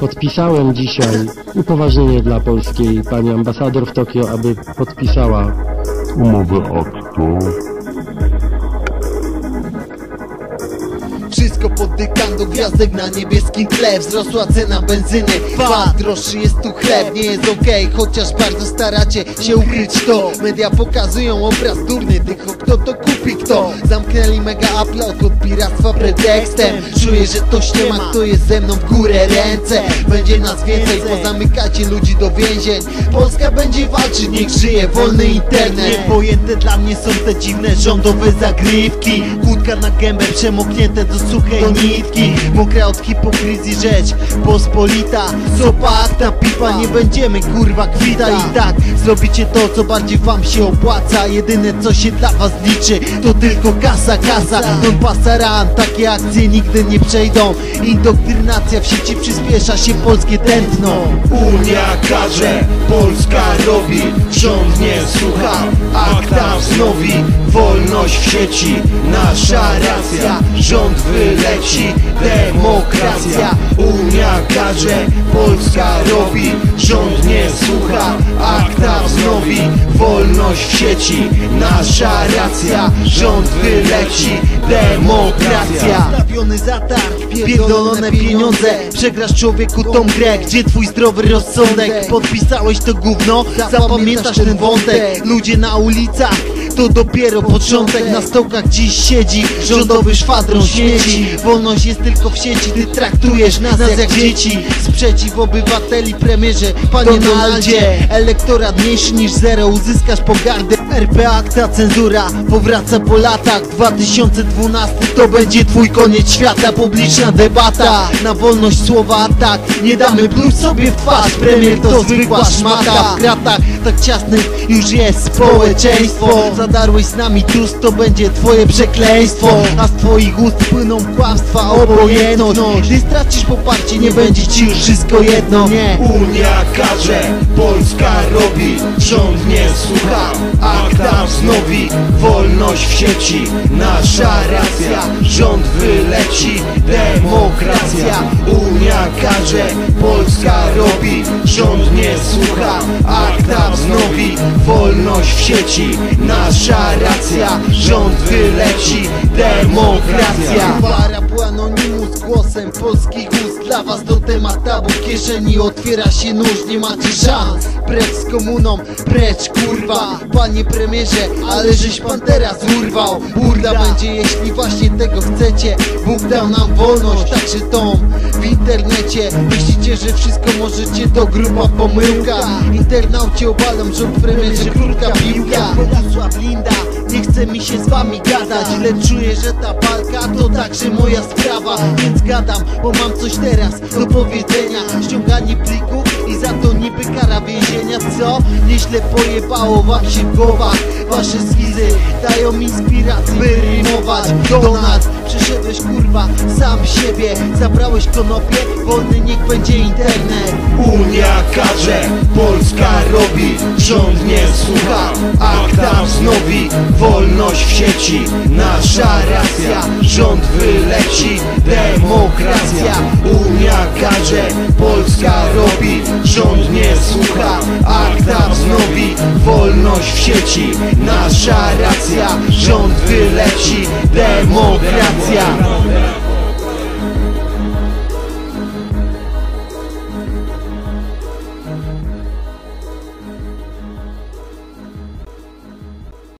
Podpisałem dzisiaj upoważnienie dla polskiej pani ambasador w Tokio, aby podpisała umowę akto. Wszystko pod dykandą gwiazdek na niebieskim tle. Wzrosła cena benzyny, VAT droższy jest tu chleb. Nie jest okej, chociaż bardzo staracie się ukryć to. Media pokazują obraz durny tych, kto to kupi kto? Zamknęli mega upload od piractwa pretekstem. Czuję, że to nie ma, kto jest ze mną w górę ręce. Będzie nas więcej, pozamykacie ludzi do więzień. Polska będzie walczyć, niech żyje wolny internet. Niepojęte dla mnie są te dziwne rządowe zagrywki. Kłódka na gębę przemoknięte do suchej nitki Mokra od hipokryzji rzecz pospolita. Sopakta pipa, nie będziemy kurwa kwita I tak zrobicie to, co bardziej wam się opłaca. Jedyne co się dla was liczy, to tylko kasa, kasa. Non pasaran, takie akcje nigdy nie przejdą. Indoktrynacja w sieci przyspiesza się polskie tętno. Unia każe, Polska robi, rząd nie słucha, akta wznowi, wolność w sieci, nasza racja, rząd wyleci, demokracja. Unia każe, Polska robi, rząd nie słucha, akta wznowi, wolność sieci, nasza racja, rząd wyleci, demokracja. Stawiony zatarg, pierdolone pieniądze. Przegrasz człowieku tą grę, gdzie twój zdrowy rozsądek? Podpisałeś to gówno, zapamiętasz ten wątek. Ludzie na ulicach, to dopiero początek. Na stołkach dziś siedzi rządowy szwadron śmieci. Wolność jest tylko w sieci, ty traktujesz nas jak dzieci. Sprzeciw obywateli premierze, panie Donaldzie. Elektorat mniejszy niż zero, uzyskasz pogardę. RP akta cenzura powraca po latach. 2012 to będzie twój koniec świata. Publiczna debata na wolność słowa atak Nie damy. Pluć sobie w twarz Premier to zwykła szmata. W kratach tak ciasnych już jest społeczeństwo Zadarłeś z nami tust to będzie twoje przekleństwo. A z twoich ust płyną kłamstwa obojętność. Gdy stracisz poparcie nie będzie ci już wszystko jedno. Nie. Unia każe, Polska robi, rząd nie słucha, akta wznowi, wolność w sieci, nasza racja, rząd wyleci, demokracja. Unia każe, Polska robi, rząd nie słucha, akta wznowi, wolność w sieci, nasza racja, rząd wyleci, demokracja. Kieszeni otwiera się nóż Nie macie szans. Precz z komuną, precz kurwa. Panie premierze, ale żeś pan teraz urwał. Burda będzie jeśli właśnie tego chcecie. Bóg dał nam wolność, także tą w internecie. Myślicie, że wszystko możecie, to gruba pomyłka. Internaucie obalam, rząd premierze krótka piłka. Bogusław Linda nie chce mi się z wami gadać. Lecz czuję, że ta walka to także moja sprawa. Więc gadam, bo mam coś teraz do powiedzenia Ściąganie plików i za to niby kara więzienia Co? Nieźle pojebało wam się w głowach. Wasze skizy dają inspirację by rymować. Do nas kurwa sam siebie. Zabrałeś konopie, wolny niech będzie internet. Unia każe, Polska robi, rząd nie słucha, akta wznowi, wolność w sieci, nasza racja, rząd wyleci, demokracja. Unia każe, Polska robi, rząd nie słucha, akta wznowi, wolność w sieci, nasza racja, rząd wyleci, demokracja.